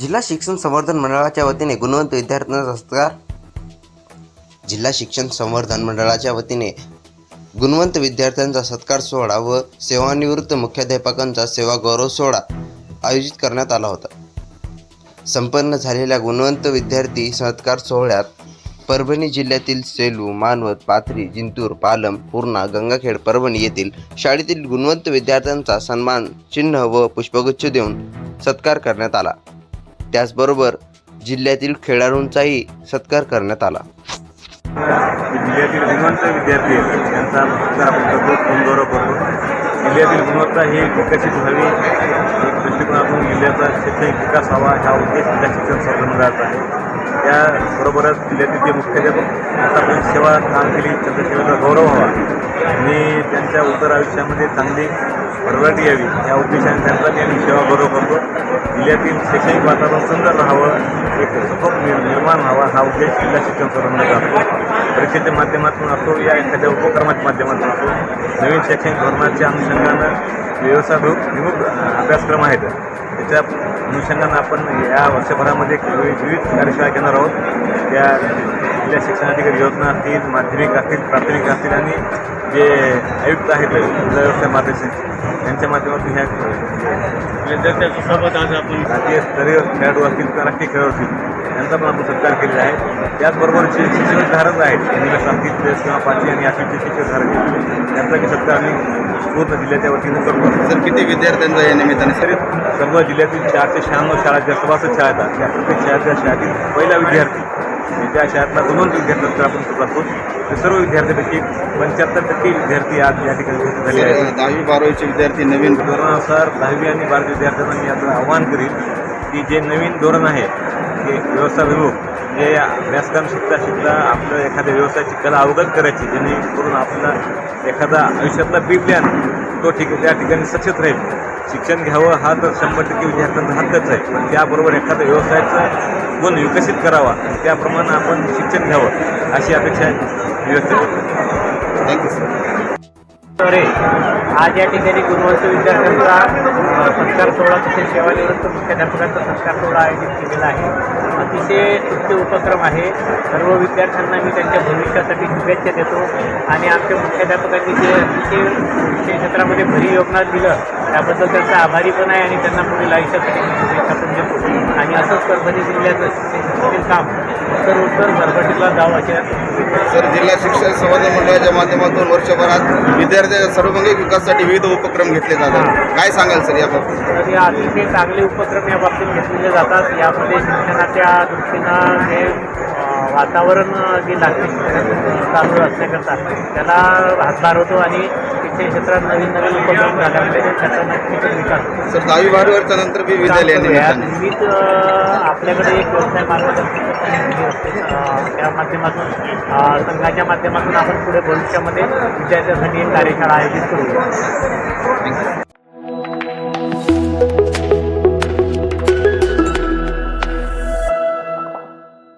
जिल्हा शिक्षण संवर्धन मंडळाच्या वतीने गुणवंत विद्यार्थ्यांचा सत्कार जिल्हा शिक्षण संवर्धन मंडळाच्या वतीने गुणवंत विद्यार्थ्यांचा सत्कार सोहळा व सेवानिवृत्त मुख्याध्यापकांचा सेवा गौरव सोहळा आयोजित करण्यात आला होता. संपन्न झालेल्या गुणवंत विद्यार्थी सत्कार सोहळ्यात परभणी जिल्ह्यातील सेलू मानवत पाथरी जिंतूर पालम पूर्णा गंगाखेड परभणी येथील शाळेतील गुणवंत विद्यार्थ्यांचा सन्मान चिन्ह व पुष्पगुच्छ देऊन सत्कार करण्यात आला. त्याचबरोबर जिल्ह्यातील खेळाडूंचाही सत्कार करण्यात आला. जिल्ह्यातील गुणवंत विद्यार्थी आहेत. त्यांचा सत्कार आपण करतो खूप गौरव करतो. जिल्ह्यातील गुणवत्ता ही विकसित व्हावी. एक दृष्टिकोनातून जिल्ह्याचा शैक्षणिक विकास व्हावा ह्या उद्देश जिल्हा शिक्षण संवर्धन आहे. त्याबरोबरच जिल्ह्यातील जे मुख्याध्यापक आतापर्यंत सेवा काम केली त्यांच्या सेवेचा गौरव व्हावा. आणि त्यांच्या उत्तर आयुष्यामध्ये चांगली भरभराटी यावी या उद्देशाने त्यांचा मी आम्ही सेवा गौरव करतो. जिल्ह्यातील शैक्षणिक वातावरण सुंदर राहावं. एक सुखक निर्माण व्हावा हा उद्देश जिल्हा शिक्षण संवर्धनाचा असतो परीक्षेच्या माध्यमातून असो या एखाद्या उपक्रमाच्या माध्यमातून असो नवीन शैक्षणिक धोरणाच्या अनुषंगानं व्यवसायरूप विमुख अभ्यासक्रम आहेत. त्याच्या अनुषंगानं आपण या वर्षभरामध्ये विविध विविध कार्यशाळा घेणार आहोत. त्या जिल्हा शिक्षणाधिकारी योजना असतील माध्यमिक असतील प्राथमिक असतील आणि जे आयुक्त आहेत जिल्हा व्यवसाय मार्गदर्शन त्यांच्या माध्यमातून ह्या विद्यार्थ्यांसोबत आज आपण राज्य स्तरीय खेळाडू असतील किंवा राष्ट्रीय खेळाडू असतील त्यांचा पण आपण सत्कार केलेला आहे. त्याचबरोबर जे शिक्षणधारक आहेत असतील प्रेस किंवा पाचवी आणि आठवीचे शिक्षणधारक आहेत त्यांचा बी सत्कार आम्ही पूर्ण जिल्ह्याच्या वतीनं करतो. सर किती विद्यार्थ्यांचा या निमित्ताने? तरी सर्व जिल्ह्यातील चारशे शहाण्णव शाळा ज्या सभासद शाळा आहेत त्या प्रत्येक शाळेच्या शाळेतील पहिला विद्यार्थी त्या शाळेतला गुणवंत विद्यार्थ्यांचा आपण करत असतो ते सर्व विद्यार्थ्यांपैकी पंच्याहत्तर टक्के विद्यार्थी आज या ठिकाणी उपस्थित झाले आहेत. दहावी बारावीचे विद्यार्थी नवीन. धोरणानुसार दहावी आणि बारावी विद्यार्थ्यांना मी आता आव्हान करीन की जे नवीन धोरण आहे ते व्यवसायाभिमुख जे अभ्यासक्रम शिकता शिकता आपलं एखाद्या व्यवसायाची कला अवगत करायची जेणेकरून आपला एखादा आयुष्यातला बी प्लॅन तो ठीक त्या ठिकाणी सक्सेस राहील. शिक्षण घ्यावं हा तर शंभर टक्के विद्यार्थ्यांचा हक्कच आहे. पण त्याबरोबर एखादा व्यवसायाचा गुण विकसित करावा त्याप्रमाणे आपण शिक्षण घ्यावं अशी अपेक्षा आहे करतो. थँक्यू सर अरे आज या ठिकाणी गुणवंत विद्यार्थ्यांचा अ, सत्कार सोहळा तसेच सेवानिवृत्त मुख्याध्यापकांचा सत्कार सोहळा आयोजित केलेला आहे. अतिशय स्तुत्य उपक्रम आहे. सर्व विद्यार्थ्यांना मी त्यांच्या भविष्यासाठी शुभेच्छा देतो आणि आमच्या मुख्याध्यापकांनी जे अतिशय शिक्षण क्षेत्रामध्ये भरी योगदान दिलं त्याबद्दल त्यांचा आभारी पण आहे आणि त्यांना पुढील आयुष्यासाठी शुभेच्छा पण देतो. असंच परभणी जिल्ह्याचं शिक्षण क्षेत्रातील काम उत्तर उत्तर भरभटीला जावं अशा सर जिल्हा शिक्षण संवर्धन मंडळाच्या माध्यमातून वर्षभरात विद्यार्थ्यांच्या सर्वांगीण विकासासाठी विविध उपक्रम घेतले जातात. काय सांगाल सर याबाबत तर हे अतिशय चांगले उपक्रम या बाबतीत घेतलेले जातात. यामध्ये शिक्षणाच्या दृष्टीनं अं, वातावरण जे लागते चालू असण्याकरता त्याला हातभार होतो आणि शिक्षण क्षेत्रात नवीन नवीन उपक्रम झाल्यामुळे त्याचा नक्कीच विकास. सर दहावी बारावीच्या नंतर विद्यालय अं, आपल्याकडे एक व्यवसाय मार्गदर्शन समिती असते. अं, त्या माध्यमातून संघाच्या माध्यमातून आपण पुढे भविष्यामध्ये विद्यार्थ्यांसाठी एक कार्यशाळा आयोजित करूया